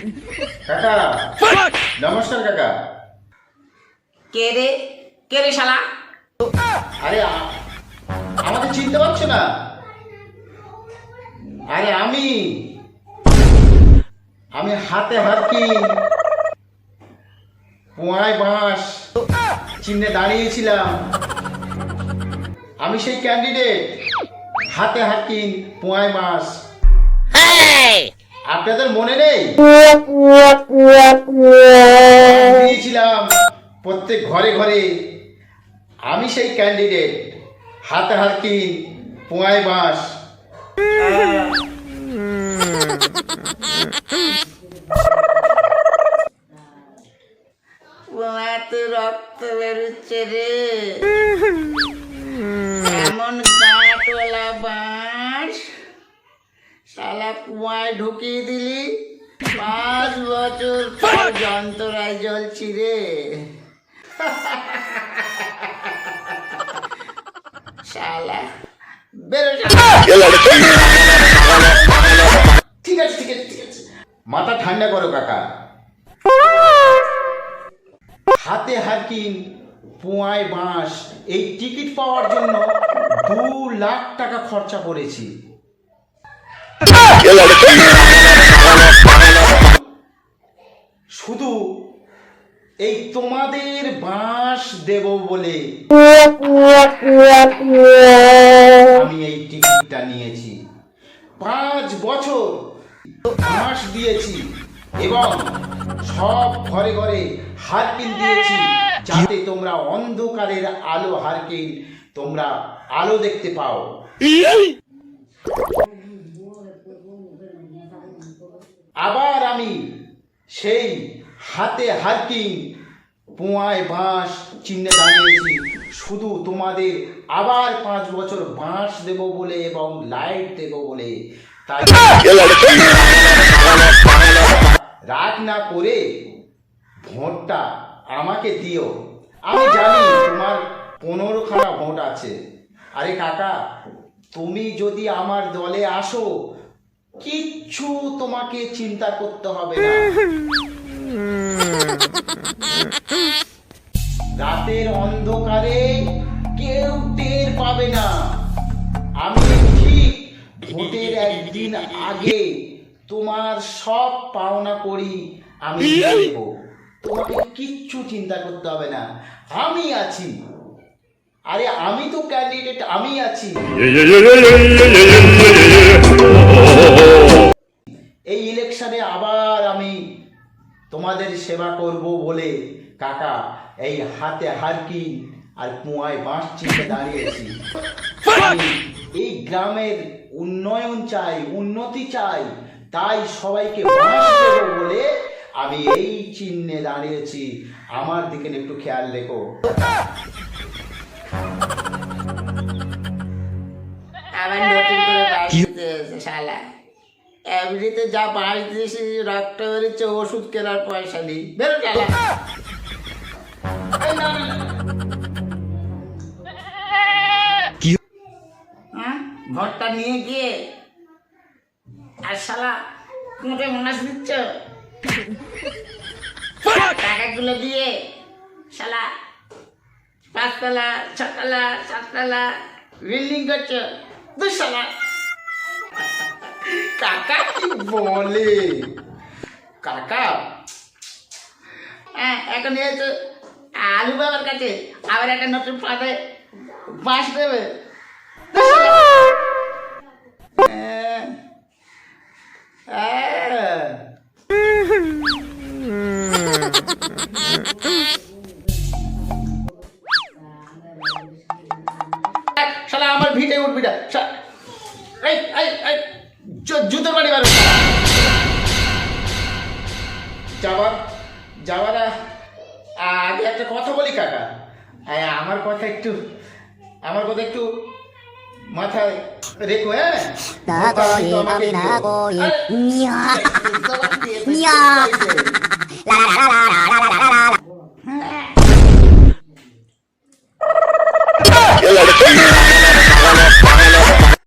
কাকা নমস্কার কাকা। কে রে? কে রে শালা? আরে আমাকে চিনতে পারছ না? আরে আমি। আমি হাতে হাত কি পোয়ায় বাঁশ। চিহ্নে দাঁড়িয়েছিলাম। আমি সেই ক্যান্ডিডেট হাতে হাকিন পোয়ায় বাঁশ। আপনাদের মনে নেই? প্রত্যেক ঘরে ঘরে। আমি সেই ক্যান্ডিডেট হাতে হাকিন পোয়ায় বাঁশ। এত রক্ত বেরোচ্ছে রে। শালা কুয়ায় ঢুকিয়ে দিলি। পাঁচ বছর পর যন্ত্রণায় জ্বলছি রে। শালা। বেরো ঠিক আছে ঠিক আছে ঠিক আছে। মাথা ঠান্ডা করো কাকা। হাতে হারকিন পোয়ায় বাঁশ এই টিকিট পাওয়ার জন্য দু লাখ টাকা খরচা করেছি। শুধু এই তোমাদের বাঁশ দেব বলে আমি এই টিকিটটা নিয়েছি। পাঁচ বছর মাস দিয়েছি এবং সব ঘরে ঘরে হারকিন দিয়েছি যাতে তোমরা অন্ধকারের আলো হারকিন তোমরা আলো দেখতে পাও। আবার আমি সেই হাতে হারকিন পোয়ায় বাঁশ চিহ্নে দাঁড়িয়েছি। শুধু তোমাদের আবার পাঁচ বছর বাঁশ দেব বলে এবং লাইট দেব বলে। তাই রাগ না করে ভোটটা আমাকে দিও। আমি জানি তোমার পনেরো খানা ভোট আছে। আরে কাকা, তুমি যদি আমার দলে আসো কিচ্ছু তোমাকে চিন্তা করতে হবে না। রাতের অন্ধকারে কেউ টের পাবে না। আমি ঠিক ভোটের একদিন আগে তোমার সব পাওনা করি, আমি তোমাকে কিচ্ছু চিন্তা করতে হবে না। আমি আছি। আরে আমি তো ক্যান্ডিডেট আমি আছি। এই ইলেকশনে আবার আমি তোমাদের সেবা করব বলে কাকা এই হাতে হারকি আর কুয়ায় বাঁশ চিনতে দাঁড়িয়েছি। এই গ্রামের উন্নয়ন চাই, উন্নতি চাই, তাই সবাইকে বলে আমি এই চিহ্নে দাঁড়িয়েছি। আমার দিকে একটু খেয়াল রেখো। আবার নতুন করে শালা। এমনিতে যা বাঁশ দিয়েছি রক্ত বেরোচ্ছে ওষুধ কেনার পয়সা নেই। বেরো। হ্যাঁ? ভোটটা নিয়ে গিয়ে আর শালা মুখে মাস দিচ্ছ? টাকাগুলো দিয়ে শালা পাঁচতলা ছতলা সাততলা বিল্ডিং করছ। দুশালা। কাকা কি বলে? কাকা হ্যাঁ এখন এসে আলু বাবার কাছে আবার একটা নতুন পাতে বাঁশ দেবে। শালা আমার ভিটে উঠবি না এই এই এই। জুতোর বাড়ি বার যাওয়ার যাওয়ার আগে একটা কথা বলি কাকা। আমার কথা একটু আমার কথা একটু মাথায় রেখো হ্যাঁ?